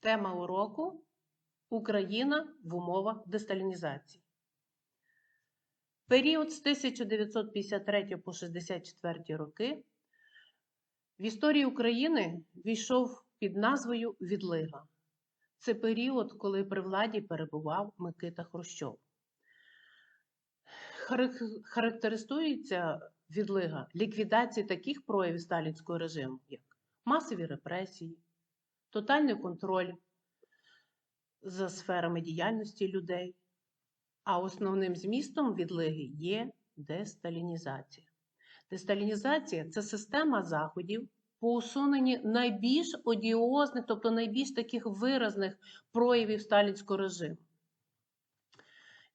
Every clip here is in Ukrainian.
Тема уроку Україна в умовах десталінізації. Період з 1953 по 64 роки в історії України війшов під назвою Відлига. Це період, коли при владі перебував Микита Хрущов. Харак- Характеризується відлига ліквідації таких проявів сталінського режиму, як масові репресії, тотальний контроль за сферами діяльності людей, а основним змістом відлиги є десталінізація. Десталінізація це система заходів по усуненні найбільш одіозних, тобто найбільш таких виразних проявів сталінського режиму.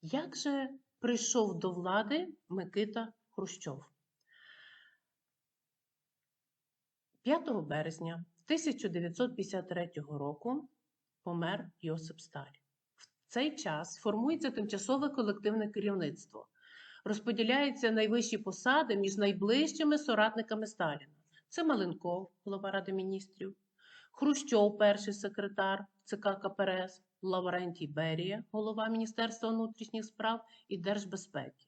Як же прийшов до влади Микита Хрущов? 5 березня 1953 року помер Йосип Сталін. В цей час формується тимчасове колективне керівництво. Розподіляються найвищі посади між найближчими соратниками Сталіна. Це Маленков, голова Ради міністрів, Хрущов, перший секретар ЦК КПРС, Лаврентій Берія, голова Міністерства внутрішніх справ і Держбезпеки.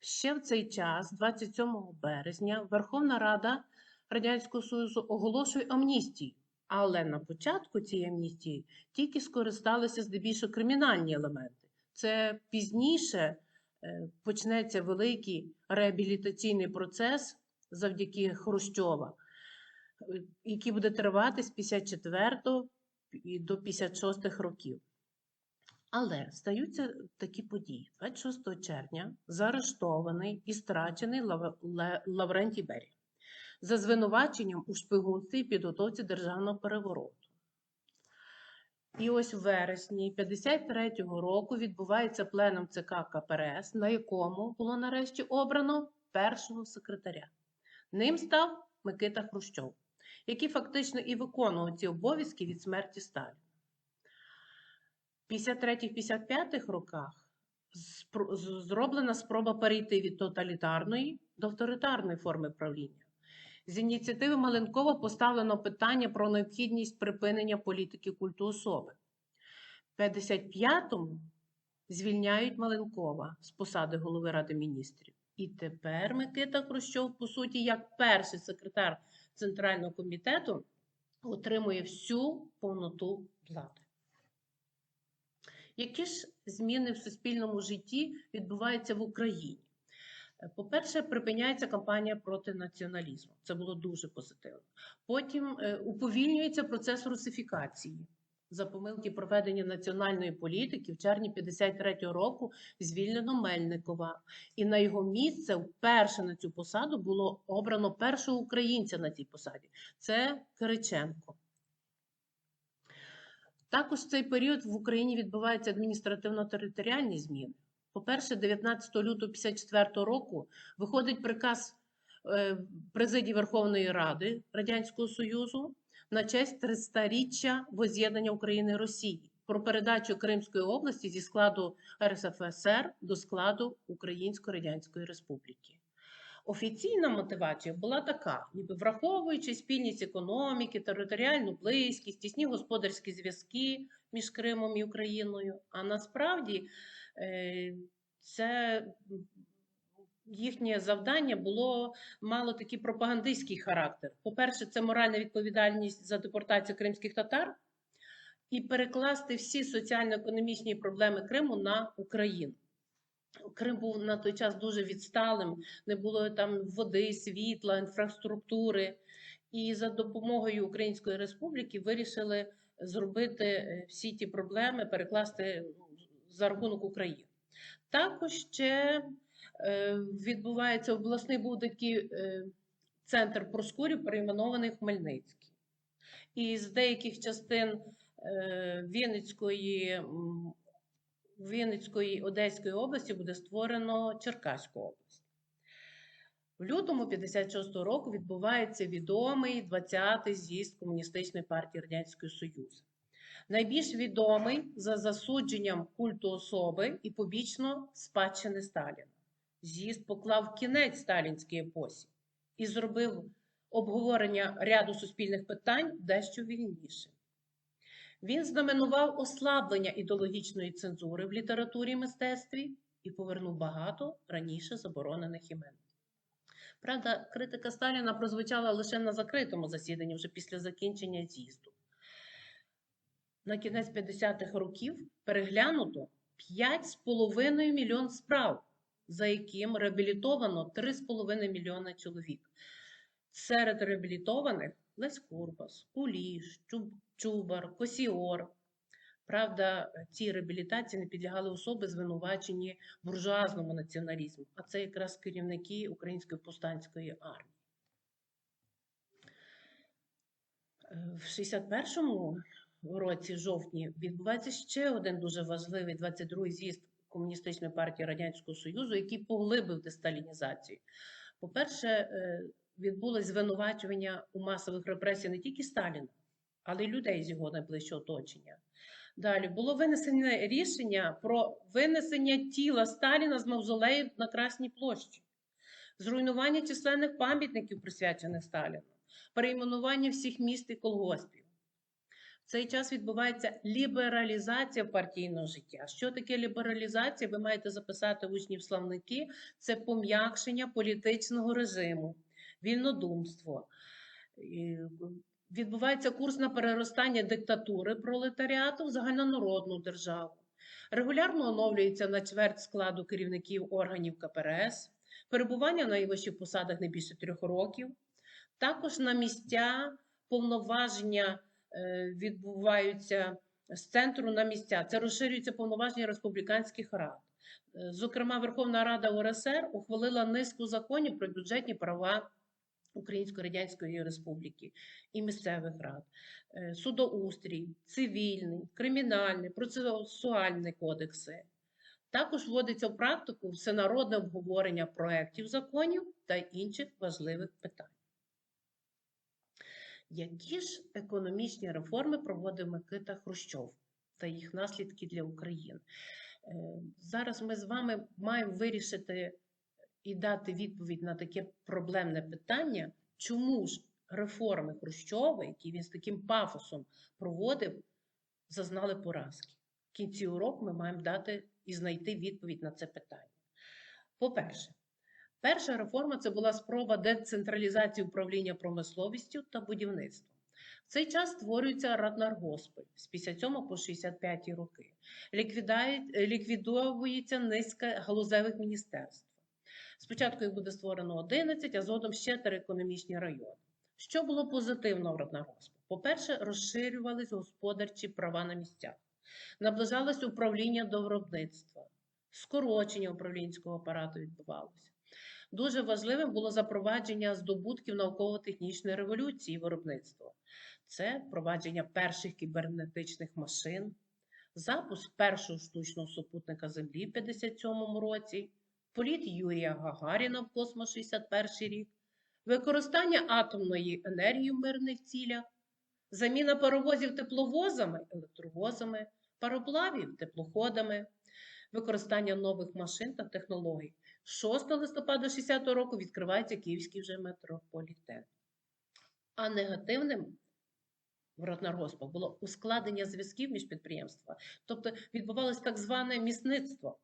Ще в цей час, 27 березня, Верховна Рада Радянського Союзу оголошує амністію. Але на початку цієї амністії тільки скористалися здебільшого кримінальні елементи. Це пізніше е, почнеться великий реабілітаційний процес завдяки Хрущова, який буде тривати з 54 до 56 років. Але стаються такі події. 26 червня заарештований і страчений Лаврентій Берія за звинуваченням у шпигунстві і підготовці державного перевороту. І ось в вересні 53-го року відбувається пленум ЦК КПРС, на якому було нарешті обрано першого секретаря. Ним став Микита Хрущов, який фактично і виконував ці обов'язки від смерті Сталіна. В 53-55 роках зроблена спроба перейти від тоталітарної до авторитарної форми правління. З ініціативи Маленкова поставлено питання про необхідність припинення політики культу особи. В 55-му звільняють Маленкова з посади голови Ради міністрів. І тепер Микита Хрущов, по суті, як перший секретар Центрального комітету, отримує всю повноту влади. Які ж зміни в суспільному житті відбуваються в Україні? По-перше, припиняється кампанія проти націоналізму. Це було дуже позитивно. Потім е, уповільнюється процес русифікації. За помилки проведення національної політики в червні 53-го року звільнено Мельникова, і на його місце вперше на цю посаду було обрано першого українця на цій посаді. Це Кириченко. Також в цей період в Україні відбуваються адміністративно-територіальні зміни. По-перше, 19 лютого 54 року виходить приказ е, президії Верховної Ради Радянського Союзу на честь 300-річчя воз'єднання України і Росії про передачу Кримської області зі складу РСФСР до складу Української Радянської Республіки. Офіційна мотивація була така: ніби враховуючи спільність економіки, територіальну близькість, тісні господарські зв'язки між Кримом і Україною. А насправді це їхнє завдання було мало такий пропагандистський характер. По-перше, це моральна відповідальність за депортацію кримських татар і перекласти всі соціально-економічні проблеми Криму на Україну. Крим був на той час дуже відсталим, не було там води, світла, інфраструктури. І за допомогою Української Республіки вирішили зробити е, всі ті проблеми, перекласти за рахунок України. Також ще е, відбувається обласний був такий е, центр Проскурів, перейменований Хмельницький. І з деяких частин е, Вінницької, Вінницької Одеської області буде створено Черкаську область. В лютому 56-го року відбувається відомий 20-й з'їзд Комуністичної партії Радянського Союзу. Найбільш відомий за засудженням культу особи і побічно спадщини Сталіна. З'їзд поклав кінець сталінській епосі і зробив обговорення ряду суспільних питань дещо вільніше. Він знаменував ослаблення ідеологічної цензури в літературі і мистецтві і повернув багато раніше заборонених імен. Правда, критика Сталіна прозвучала лише на закритому засіданні вже після закінчення з'їзду. На кінець 50-х років переглянуто 5,5 мільйон справ, за яким реабілітовано 3,5 мільйона чоловік. Серед реабілітованих Лесь Курбас, Куліш, Чубар, Косіор. Правда, цій реабілітації не підлягали особи, звинувачені буржуазному націоналізму, а це якраз керівники Української повстанської армії. Е, В 61-му році, жовтні, відбувається ще один дуже важливий 22-й з'їзд Комуністичної партії Радянського Союзу, який поглибив десталінізацію. По-перше, е, відбулось звинувачування у масових репресіях не тільки Сталіна, але й людей з його найближчого оточення. Далі було винесене рішення про винесення тіла Сталіна з мавзолею на Красній площі, зруйнування численних пам'ятників, присвячених Сталіну, перейменування всіх міст і колгоспів. Цей час відбувається лібералізація партійного життя. Що таке лібералізація? Ви маєте записати учнів словники. Це пом'якшення політичного режиму, вільнодумство. Відбувається курс на переростання диктатури пролетаріату в загальнонародну державу. Регулярно оновлюється на чверть складу керівників органів КПРС, перебування на найвищих посадах не більше трьох років. Також на місця повноваження відбуваються з центру на місця. Це розширюється повноваження республіканських рад. Е, Зокрема, Верховна Рада УРСР ухвалила низку законів про бюджетні права Української Радянської Республіки і місцевих рад, Е, судоустрій, цивільний, кримінальний, процесуальний кодекси. Також вводиться в практику всенародне обговорення проєктів законів та інших важливих питань. Які ж економічні реформи проводив Микита Хрущов та їх наслідки для України? Е, Зараз ми з вами маємо вирішити і дати відповідь на таке проблемне питання, чому ж реформи Хрущова, які він з таким пафосом проводив, зазнали поразки. В кінці уроку ми маємо дати і знайти відповідь на це питання. По-перше, перша реформа це була спроба децентралізації управління промисловістю та будівництвом. В цей час створюється Раднаргоспи з 57 по 65 роки. Ліквідовується низка галузевих міністерств. Спочатку їх буде створено 11, а згодом ще три економічні райони. Що було позитивно в Раднароспі? По-перше, розширювались господарчі права на місцях, наближалось управління до виробництва, скорочення управлінського апарату відбувалося. Дуже важливим було запровадження здобутків науково-технічної революції виробництва. Це впровадження перших кібернетичних машин, запуск першого штучного супутника Землі в 57 році, політ Юрія Гагаріна в космос 61 рік, використання атомної енергії в мирних цілях, заміна паровозів тепловозами, електровозами, пароплавів теплоходами, використання нових машин та технологій. 6 листопада 60 року відкривається Київський вже метрополітен. А негативним в Ротнаргоспах було ускладнення зв'язків між підприємствами, тобто відбувалось так зване місництво,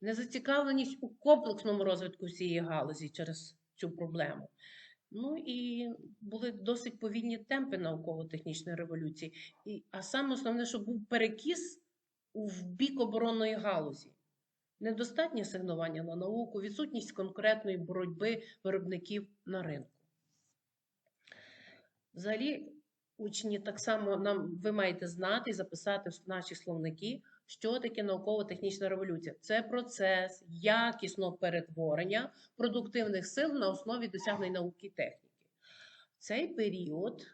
незацікавленість у комплексному розвитку всієї галузі через цю проблему. Ну і були досить повільні темпи науково-технічної революції. І, а саме основне, що був перекіс у- бік оборонної галузі. Недостатнє сигнування на науку, відсутність конкретної боротьби виробників на ринку. Взагалі, учні так само нам ви маєте знати і записати в наші словники, що таке науково-технічна революція. Це процес якісного перетворення продуктивних сил на основі досягнень науки і техніки. В цей період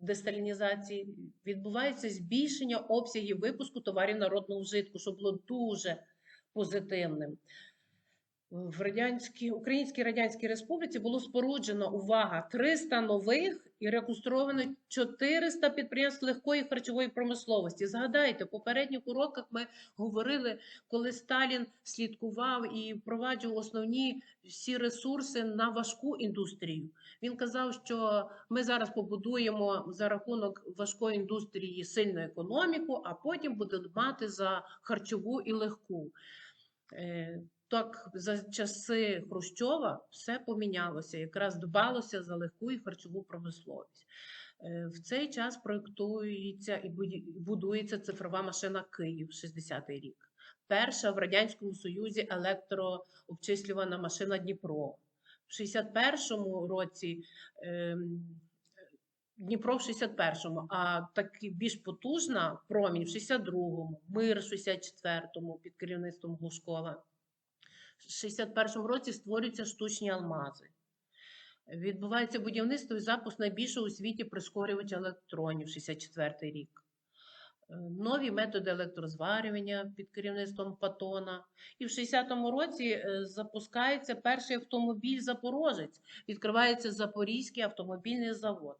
десталінізації відбувається збільшення обсягів випуску товарів народного вжитку, що було дуже позитивним. В радянській Українській Радянській Республіці було споруджено увага 300 нових і реконструйовано 400 підприємств легкої харчової промисловості. Згадайте, в попередніх уроках ми говорили, коли Сталін слідкував і впроваджував основні всі ресурси на важку індустрію. Він казав, що ми зараз побудуємо за рахунок важкої індустрії сильну економіку, а потім будемо мати за харчову і легку. Е, Так, за часи Хрущова все помінялося, якраз дбалося за легку і харчову промисловість. Е, В цей час проєктується і будується цифрова машина Київ 60-й рік. Перша в Радянському Союзі електрообчислювана машина Дніпро. В 61-му році ем, Дніпро в 61-му, а таки більш потужна промінь в 62-му, мир в 64-му під керівництвом Глушкова. В 61-му році створюються штучні алмази. Відбувається будівництво і запуск найбільшого у світі прискорювача електронів 64-й рік. Е, Нові методи електрозварювання під керівництвом Патона. І в 60-му році е, запускається перший автомобіль Запорожець. Відкривається Запорізький автомобільний завод.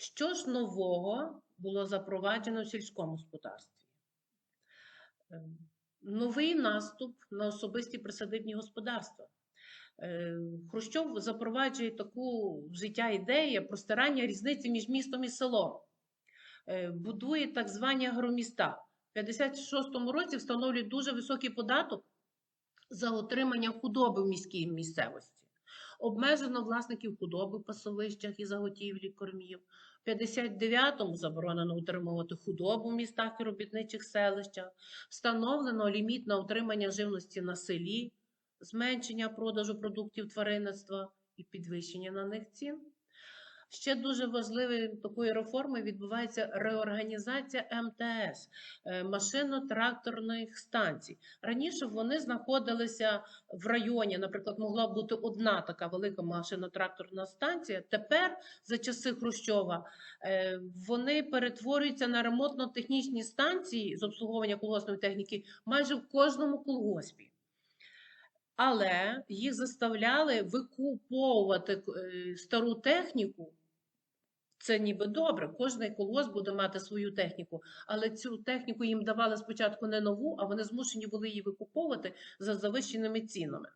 Що ж нового було запроваджено в сільському господарстві? Е, Новий наступ на особисті присадибні господарства. Е, Хрущов запроваджує таку життя ідею про стирання різниці між містом і селом. Е, Будує так звані агроміста. В 56-му році встановлює дуже високий податок за отримання худоби в міській місцевості. Обмежено власників худоби пасовищах і заготівлі кормів. В 59-му заборонено утримувати худобу в містах і робітничих селищах. Встановлено ліміт на утримання живності на селі, зменшення продажу продуктів тваринництва і підвищення на них цін. Ще дуже важливою такою реформою відбувається реорганізація МТС е, машино-тракторних станцій. Раніше вони знаходилися в районі, наприклад, могла бути одна така велика машино-тракторна станція. Тепер, за часи Хрущова, е, вони перетворюються на ремонтно-технічні станції з обслуговування колгоспної техніки майже в кожному колгоспі. Але їх заставляли викуповувати е, стару техніку. Це ніби добре, кожний колос буде мати свою техніку, але цю техніку їм давали спочатку не нову, а вони змушені були її викуповувати за завищеними цінами.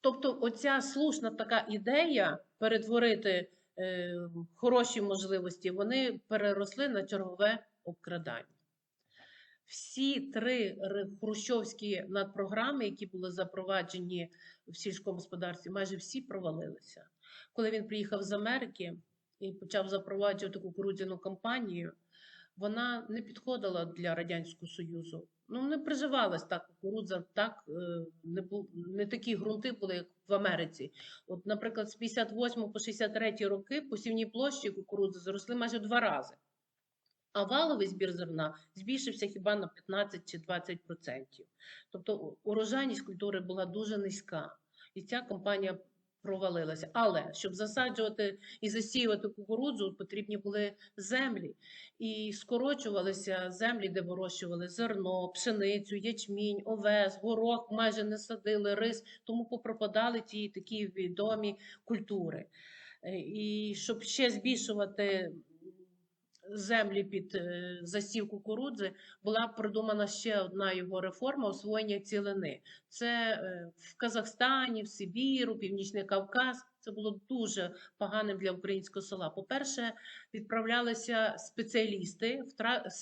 Тобто, оця слушна така ідея перетворити е, хороші можливості, вони переросли на чергове обкрадання. Всі три хрущовські надпрограми, які були запроваджені в сільському господарстві, майже всі провалилися. Коли він приїхав з Америки і почав запроваджувати кукурудзяну кампанію, вона не підходила для Радянського Союзу. Ну, не приживалась так кукурудза, так е, не, бу, не такі ґрунти були, як в Америці. От, наприклад, з 58 по 63 роки посівні площі кукурудзи зросли майже два рази. А валовий збір зерна збільшився хіба на 15 чи 20 процентів. Тобто урожайність культури була дуже низька, і ця компанія провалилася. Але щоб засаджувати і засіювати кукурудзу, потрібні були землі, і скорочувалися землі, де вирощували зерно, пшеницю, ячмінь, овес, горох, майже не садили рис, тому попропадали ті такі відомі культури. Е, І щоб ще збільшувати землі під е, засів кукурудзи, була придумана ще одна його реформа освоєння цілини. Це е, в Казахстані, в Сибіру, Північний Кавказ. Це було дуже поганим для українського села. По-перше, відправлялися спеціалісти.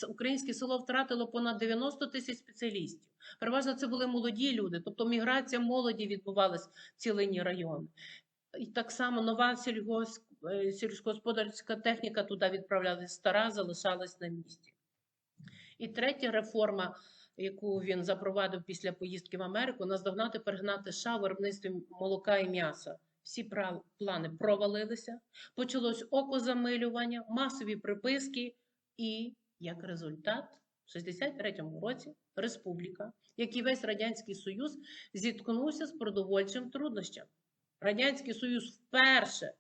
Українське село втратило понад 90 тисяч спеціалістів. Переважно це були молоді люди, тобто міграція молоді відбувалась в цілині райони. І так само нова сільгосп... е, сільськогосподарська техніка туди відправлялась, стара залишалась на місці. І третя реформа, яку він запровадив після поїздки в Америку, наздогнати, перегнати США виробництві молока і м'яса. Всі плани провалилися, почалось окозамилювання, масові приписки, і як результат, в 63-му році республіка, як і весь Радянський Союз, зіткнувся з продовольчим труднощем. Радянський Союз вперше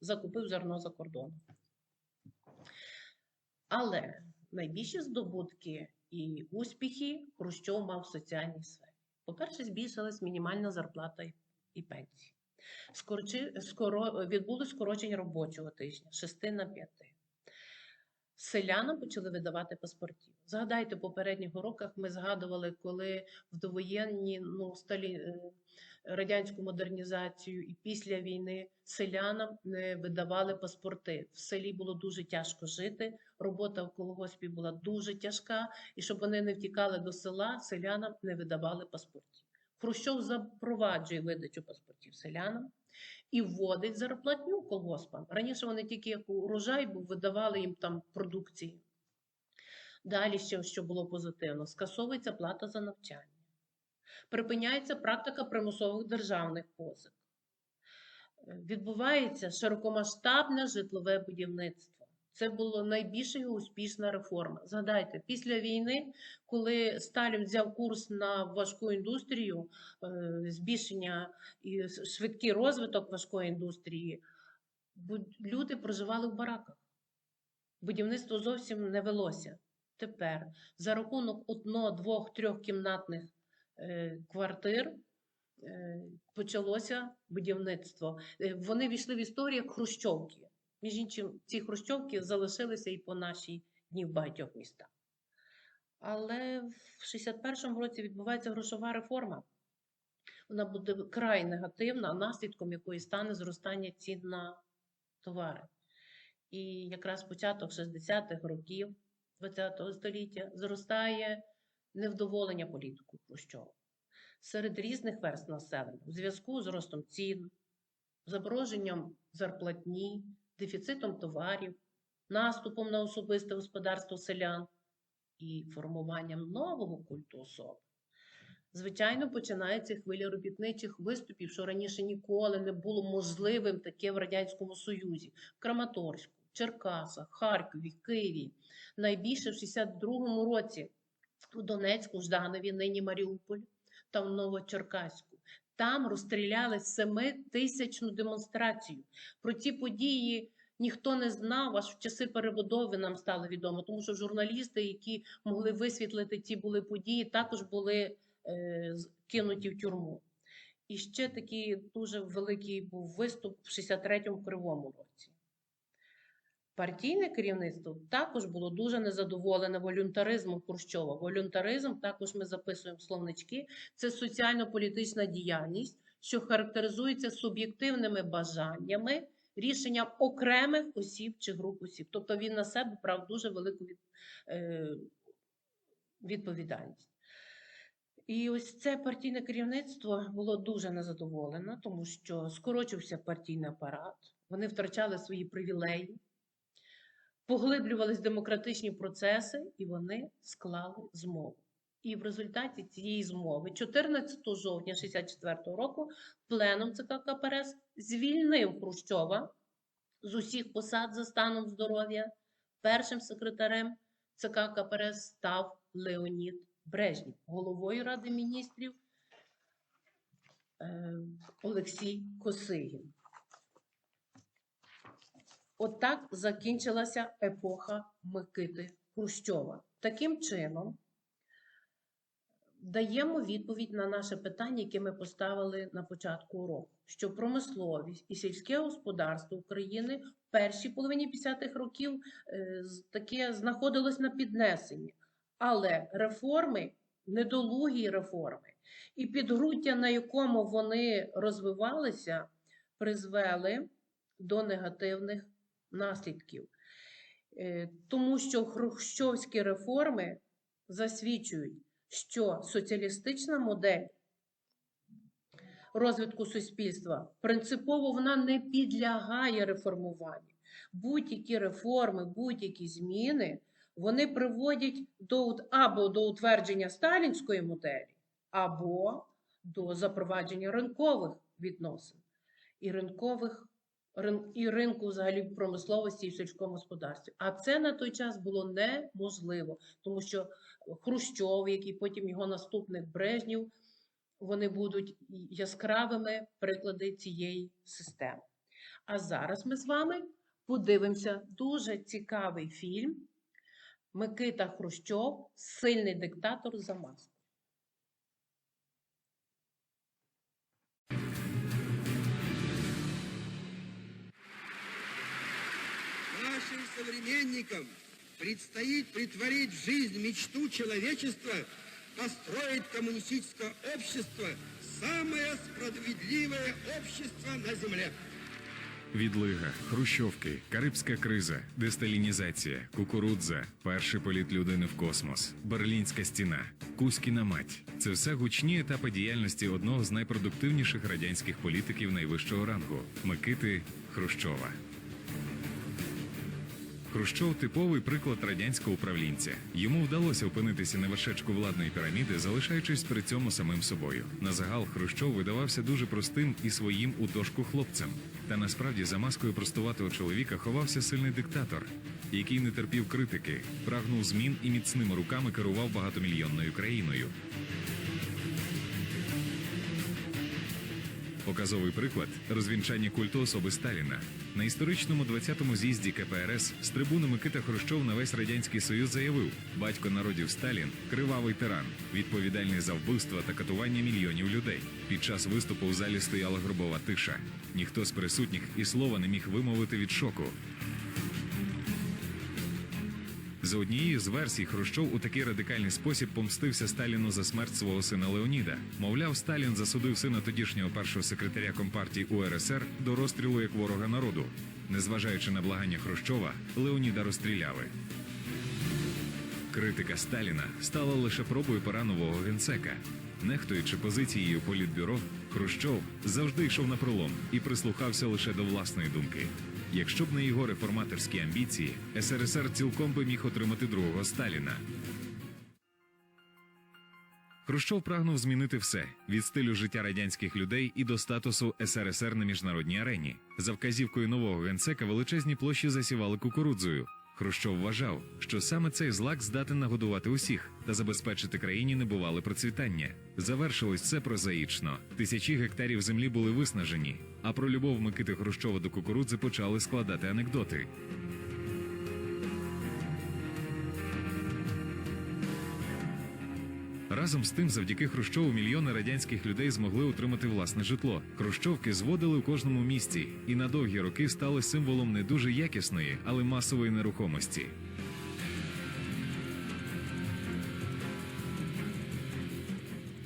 закупив зерно за кордоном. Але найбільші здобутки і успіхи Хрущов мав в соціальній сфері. По-перше, збільшилась мінімальна зарплата і- пенсії. Скорчи, скоро, відбулось скорочення робочого тижня з 6 на 5. Селянам почали видавати паспортів. Згадайте, в попередніх уроках ми згадували, коли в довоєнні ну, сталі, е, радянську модернізацію і після війни селянам не видавали паспорти. В селі було дуже тяжко жити, робота в колгоспі була дуже тяжка, і щоб вони не втікали до села, селянам не видавали паспортів. Хрущов запроваджує видачу паспортів селянам і вводить зарплатню колгоспам. Раніше вони тільки як урожай видавали їм там продукції. Далі ще що було позитивно, скасовується плата за навчання. Припиняється практика примусових державних позик. Е, Відбувається широкомасштабне житлове будівництво. Це була найбільша і успішна реформа. Згадайте, після війни, коли Сталін взяв курс на важку індустрію, е, збільшення і швидкий розвиток важкої індустрії, люди проживали в бараках. Будівництво зовсім не велося. Тепер за рахунок одно, двох, трьох кімнатних е, квартир е, почалося будівництво. Вони війшли в історію як хрущовки. Між іншим, ці хрущовки залишилися і по нашій дні в багатьох містах. Але в 61-му році відбувається грошова реформа. Вона буде край негативна, наслідком якої стане зростання цін на товари. І якраз початок 60-х років ХХ століття зростає невдоволення політику Хрущова серед різних верст населення у зв'язку з ростом цін, замороженням зарплатні, дефіцитом товарів, наступом на особисте господарство селян і формуванням нового культу особи. Звичайно, починається хвиля робітничих виступів, що раніше ніколи не було можливим таке в Радянському Союзі, в Краматорську, Черкасах, Харкові, Києві. Найбільше в 62-му році у Донецьку, Жданові, нині Маріуполь та в Новочеркаську. Там розстріляли семитисячну демонстрацію. Про ці події ніхто не знав, аж в часи перебудови нам стало відомо, тому що журналісти, які могли висвітлити ці були події, також були е, кинуті в тюрму. І ще такий дуже великий був виступ в 63-му Кривому році. Партійне керівництво також було дуже незадоволене волюнтаризмом Хрущова. Волюнтаризм, також ми записуємо словнички, це соціально-політична діяльність, що характеризується суб'єктивними бажаннями, рішенням окремих осіб чи груп осіб. Тобто він на себе брав дуже велику е, відповідальність. І ось це партійне керівництво було дуже незадоволено, тому що скорочився партійний апарат, вони втрачали свої привілеї, поглиблювались демократичні процеси, і вони склали змову. І в результаті цієї змови, 14 жовтня 64 року, пленум ЦК КПРС звільнив Хрущова з усіх посад за станом здоров'я. Першим секретарем ЦК КПРС став Леонід Брежнєв, головою Ради міністрів е, Олексій Косигін. Отак закінчилася епоха Микити Хрущова. Таким чином, даємо відповідь на наше питання, яке ми поставили на початку уроку, що промисловість і сільське господарство України в першій половині 50-х років е, таке знаходилось на піднесенні. Але реформи, недолугі реформи, і підґрунтя, на якому вони розвивалися, призвели до негативних наслідків. Е, Тому що хрущовські реформи засвідчують, що соціалістична модель розвитку суспільства принципово вона не підлягає реформуванню. Будь-які реформи, будь-які зміни вони приводять до або до утвердження сталінської моделі, або до запровадження ринкових відносин і ринкових рин- і ринку взагалі промисловості і в сільському господарстві. А це на той час було неможливо, тому що Хрущов, який потім його наступник Брежнєв, вони будуть яскравими приклади цієї системи. А зараз ми з вами подивимося дуже цікавий фільм Микита Хрущов сильний диктатор за маску. Нашим современникам предстоит притворить в жизнь мечту человечества построить коммунистическое общество, самое справедливое общество на Земле. Відлига, хрущовки, карибська криза, десталінізація, кукурудза, перший політ людини в космос, Берлінська стіна, Кузькіна мать це все гучні етапи діяльності одного з найпродуктивніших радянських політиків найвищого рангу Микити Хрущова. Хрущов типовий приклад радянського управлінця. Йому вдалося опинитися на вершечку владної піраміди, залишаючись при цьому самим собою. На загал Хрущов видавався дуже простим і своїм у дошку хлопцем. Та насправді за маскою простуватого чоловіка ховався сильний диктатор, який не терпів критики, прагнув змін і міцними руками керував багатомільйонною країною. Показовий приклад розвінчання культу особи Сталіна. На історичному 20-му з'їзді КПРС з трибуни Микита Хрущов на весь радянський союз заявив: батько народів Сталін кривавий тиран, відповідальний за вбивства та катування мільйонів людей. Під час виступу в залі стояла гробова тиша. Ніхто з присутніх і слова не міг вимовити від шоку. За однією з версій, Хрущов у такий радикальний спосіб помстився Сталіну за смерть свого сина Леоніда. Мовляв, Сталін засудив сина тодішнього першого секретаря компартії УРСР до розстрілу як ворога народу. Незважаючи на благання Хрущова, Леоніда розстріляли. Критика Сталіна стала лише пробою пера нового генсека. Нехтуючи позицією політбюро, Хрущов завжди йшов на пролом і прислухався лише до власної думки. Якщо б не його реформаторські амбіції, СРСР цілком би міг отримати другого Сталіна. Хрущов прагнув змінити все від стилю життя радянських людей і до статусу СРСР на міжнародній арені. За вказівкою нового генсека величезні площі засівали кукурудзою. Хрущов вважав, що саме цей злак здатен нагодувати усіх та забезпечити країні небувале процвітання. Завершилось це прозаїчно. Тисячі гектарів землі були виснажені, а про любов Микити Хрущова до кукурудзи почали складати анекдоти. Разом з тим, завдяки Хрущову мільйони радянських людей змогли отримати власне житло. Хрущовки зводили у кожному місті і на довгі роки стали символом не дуже якісної, але масової нерухомості.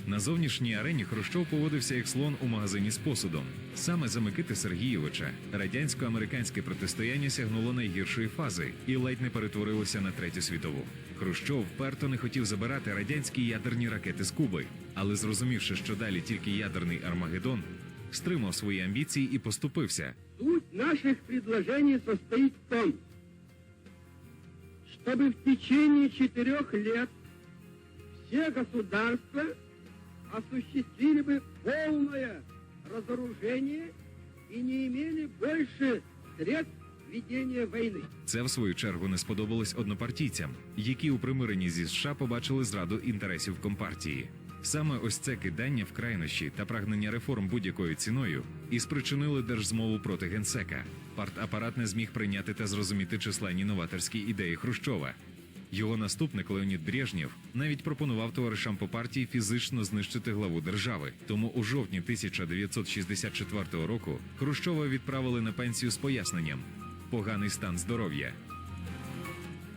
На зовнішній арені Хрущов поводився як слон у магазині з посудом. Саме за Микити Сергійовича радянсько-американське протистояння сягнуло найгіршої фази і ледь не перетворилося на третю світову. Хрущов вперто не хотів забирати радянські ядерні ракети з Куби, але зрозумівши, що далі тільки ядерний Армагеддон, стримав свої амбіції і поступився. Суть наших предложений состоит в том, чтобы в течение четырех лет все государства осуществили бы полное разоружение и не имели больше средств ведения войны. Це в свою чергу не сподобалось однопартійцям, які у примиренні зі США побачили зраду інтересів компартії. Саме ось це кидання в крайнощі та прагнення реформ будь-якою ціною і спричинили держзмову проти генсека. Партапарат не зміг прийняти та зрозуміти численні новаторські ідеї Хрущова. Його наступник Леонід Брежнєв навіть пропонував товаришам по партії фізично знищити главу держави. Тому у жовтні 1964 року Хрущова відправили на пенсію з поясненням поганий стан здоров'я.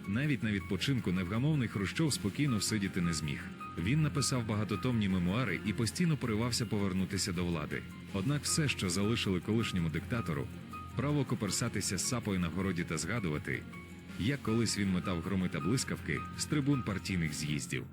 Навіть на відпочинку невгамовний Хрущов спокійно всидіти не зміг. Він написав багатотомні мемуари і постійно поривався повернутися до влади. Однак все, що залишили колишньому диктатору, право коперсатися з сапою на городі та згадувати, як колись він метав громи та блискавки з трибун партійних з'їздів.